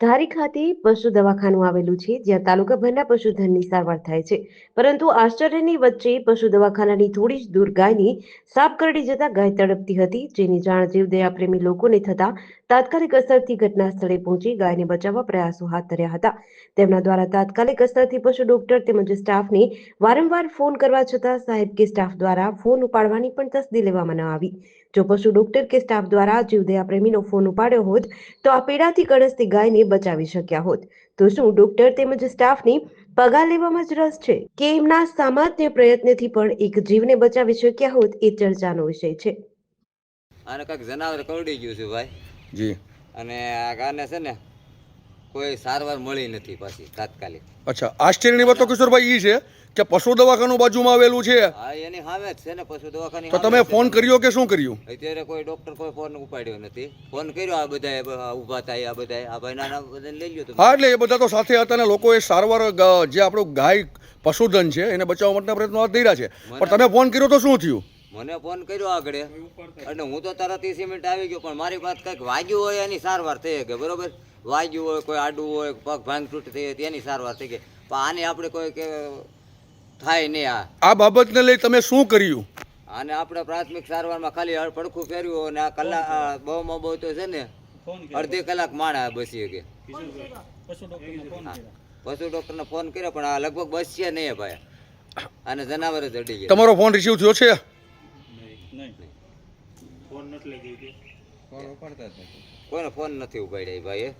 ધારી ખાતે પશુ દવાખાનું આવેલું છે, જ્યાં તાલુકાભરના પશુધનની સારવાર થાય છે. પરંતુ આશ્ચર્યની વચ્ચે પશુ દવાખાનાની થોડી જ દૂર ગાયની સાપ કરડી જતા ગાય તડપતી હતી, જેની જાણ જીવદયા લોકોને થતા તાત્કાલિક અસરથી ઘટના સ્થળે પહોંચી ગાયને બચાવવા પ્રયાસો હાથ ધર્યા હતા. તેમના દ્વારા તાત્કાલિક અસરથી પશુ ડોક્ટર તેમજ સ્ટાફને વારંવાર ફોન કરવા છતાં સાહેબ કે સ્ટાફ દ્વારા ફોન ઉપાડવાની પણ તસદી લેવામાં ન આવી. જો પશુ ડોક્ટર કે સ્ટાફ દ્વારા જીવદયા પ્રેમીનો ફોન ઉપાડ્યો હોત, તો આ પીડાથી કણસતી ગાયને બચાવી શક્યા હોત. તો શું ડોક્ટર તેમજ સ્ટાફની પગાર લેવામાં જ રસ છે? કે એમના સામાન્ય પ્રયત્નથી પણ એક જીવને બચાવી શક્યા હોત એ ચર્ચાનો વિષય છે. અને કાંઈક જનાવર કરડી ગયું છે ભાઈ. જી. અને આ કારણે છે ને કોઈ સારવાર મળી નથી પાછી તાત્કાલિક. અચ્છા આશ્ચર્યની વાત તો કિશોરભાઈ એ છે કે પશુ દવાખાનું બાજુમાં આવેલું છે? હા એની સામે જ છે ને પશુ દવાખાની તો તમે ફોન કર્યો કે શું કર્યું? અત્યારે કોઈ ડોક્ટર કોઈ ફોન ઉપાડ્યો નથી. ફોન કર્યો આ બધા ઊભા થાય આ બધા આ ભાઈ નાના બધાને લઈ લ્યો હા એટલે એ બધા તો સાથે હતા ને લોકોએ સારવાર જે આપણું ગાય પશુધન છે એને બચાવવા માટેના પ્રયત્નો હાથ ધર્યા છે. પણ તમે ફોન કર્યો તો શું થયું? મને ફોન કર્યો આગળ. અને હું તો તરત ત્રીસ મિનિટ આવી ગયો પણ મારી પાસે કંઈક વાગ્યું હોય એની સારવાર થઈ ગઈ બરોબર? વાગ્યું હોય કોઈ આડું હોય પગ ભાંગ તૂટ થઈ હોય એની સારવાર થઈ ગઈ. પણ આની આપણે કોઈ કે થાય નહીં આ. આ બાબતને લઈ તમે શું કર્યું? અને આપણે પ્રાથમિક સારવારમાં ખાલી હળ- પડખું ફેરવ્યું અને આ કલાક બહુમાં બહુ તો છે ને અડધી કલાક માણા બસી કે પશુ ડોક્ટરને ફોન કર્યો. પણ આ લગભગ બસ્યા નહીં ભાઈ. અને જનાવર જ અડી ગયા. તમારો ફોન રિસીવ થયો છે? કોઈનો ફોન નથી ઉપાડ્યા એ ભાઈએ?